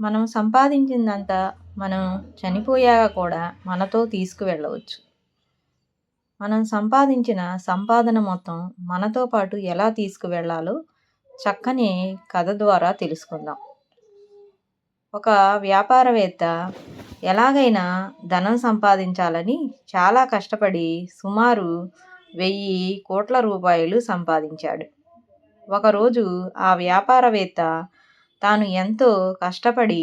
మనం సంపాదించిందంతా మనం చనిపోయాక కూడా మనతో తీసుకువెళ్ళవచ్చు. మనం సంపాదించిన సంపాదన మొత్తం మనతో పాటు ఎలా తీసుకువెళ్ళాలో చక్కని కథ ద్వారా తెలుసుకుందాం. ఒక వ్యాపారవేత్త ఎలాగైనా ధనం సంపాదించాలని చాలా కష్టపడి సుమారు వెయ్యి కోట్ల రూపాయలు సంపాదించాడు. ఒకరోజు ఆ వ్యాపారవేత్త తాను ఎంతో కష్టపడి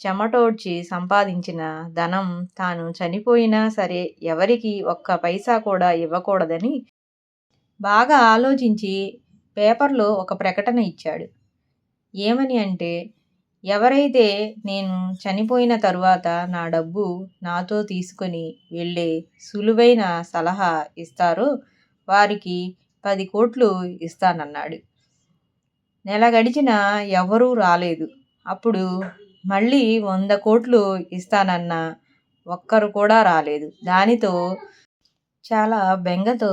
చెమటోడ్చి సంపాదించిన ధనం తాను చనిపోయినా సరే ఎవరికి ఒక్క పైసా కూడా ఇవ్వకూడదని బాగా ఆలోచించి పేపర్లో ఒక ప్రకటన ఇచ్చాడు. ఏమని అంటే ఎవరైతే నేను చనిపోయిన తరువాత నా డబ్బు నాతో తీసుకొని వెళ్ళే సులువైన సలహా ఇస్తారో వారికి పది కోట్లు ఇస్తానన్నాడు. నెల గడిచినా ఎవరూ రాలేదు. అప్పుడు మళ్ళీ వంద కోట్లు ఇస్తానన్న ఒక్కరు కూడా రాలేదు. దానితో చాలా బెంగతో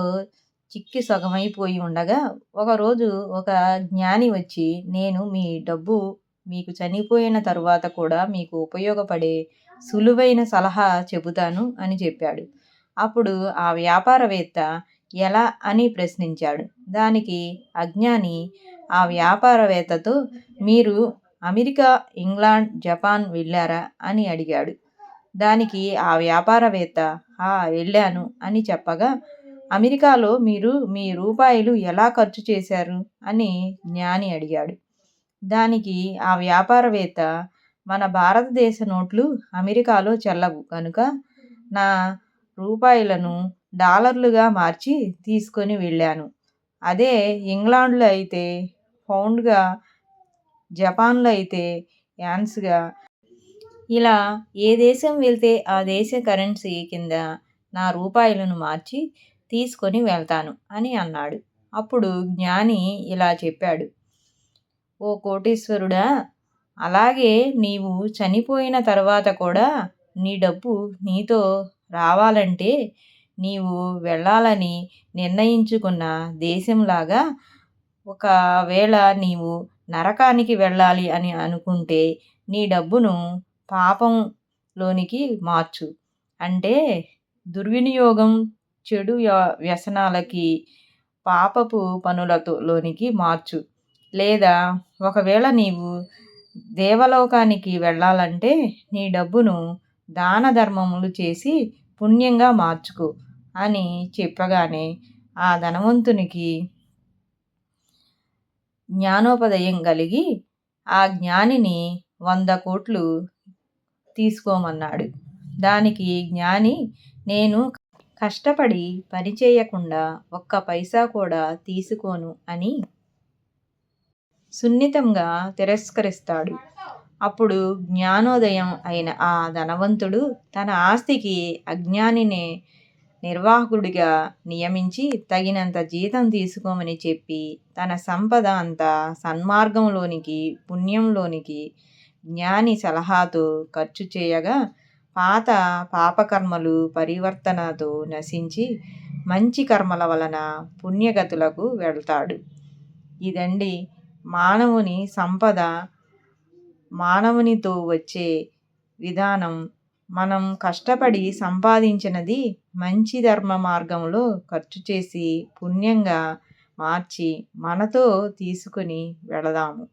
చిక్కి సగమైపోయి ఉండగా ఒకరోజు ఒక జ్ఞాని వచ్చి నేను మీ డబ్బు మీకు చనిపోయిన తరువాత కూడా మీకు ఉపయోగపడే సులువైన సలహా చెబుతాను అని చెప్పాడు. అప్పుడు ఆ వ్యాపారవేత్త ఎలా? అని ప్రశ్నించాడు. దానికి అజ్ఞాని ఆ వ్యాపారవేత్తతో మీరు అమెరికా ఇంగ్లాండ్ జపాన్ వెళ్ళారా? అని అడిగాడు. దానికి ఆ వ్యాపారవేత్త ఆ వెళ్ళాను అని చెప్పగా అమెరికాలో మీరు మీ రూపాయలు ఎలా ఖర్చు చేశారు? అని జ్ఞాని అడిగాడు. దానికి ఆ వ్యాపారవేత్త మన భారతదేశ నోట్లు అమెరికాలో చెల్లవు కనుక నా రూపాయలను డాలర్లుగా మార్చి తీసుకొని వెళ్ళాను. అదే ఇంగ్లాండ్లో అయితే పౌండ్గా జపాన్లో అయితే యాన్స్గా ఇలా ఏ దేశం వెళ్తే ఆ దేశ కరెన్సీ కింద నా రూపాయలను మార్చి తీసుకొని వెళ్తాను అని అన్నాడు. అప్పుడు జ్ఞాని ఇలా చెప్పాడు. ఓ కోటీశ్వరుడా అలాగే నీవు చనిపోయిన తర్వాత కూడా నీ డబ్బు నీతో రావాలంటే నీవు వెళ్ళాలని నిర్ణయించుకున్న దేశంలాగా ఒకవేళ నీవు నరకానికి వెళ్ళాలి అని అనుకుంటే నీ డబ్బును పాపంలోనికి మార్చు. అంటే దుర్వినియోగం చెడు వ్యసనాలకి పాపపు పనులతో లోనికి మార్చు. లేదా ఒకవేళ నీవు దేవలోకానికి వెళ్ళాలంటే నీ డబ్బును దాన ధర్మములు చేసి పుణ్యంగా మార్చుకో అని చెప్పగానే ఆ ధనవంతునికి జ్ఞానోపదయం కలిగి ఆ జ్ఞానిని వంద కోట్లు తీసుకోమన్నాడు. దానికి జ్ఞాని నేను కష్టపడి పని చేయకుండా ఒక్క పైసా కూడా తీసుకోను అని సున్నితంగా తిరస్కరిస్తాడు. అప్పుడు జ్ఞానోదయం అయిన ఆ ధనవంతుడు తన ఆస్తికి అజ్ఞానినే నిర్వాహకుడిగా నియమించి తగినంత జీతం తీసుకోమని చెప్పి తన సంపద అంతా సన్మార్గంలోనికి పుణ్యంలోనికి జ్ఞాని సలహాతో ఖర్చు చేయగా పాత పాపకర్మలు పరివర్తనతో నశించి మంచి కర్మల వలన పుణ్యగతులకు వెళ్తాడు. ఇదండి మానవుని సంపద మానవునితో వచ్చే విధానం మనం కష్టపడి సంపాదించినది మంచి ధర్మ మార్గంలో ఖర్చు చేసి పుణ్యంగా మార్చి మనతో తీసుకుని వెళదాము.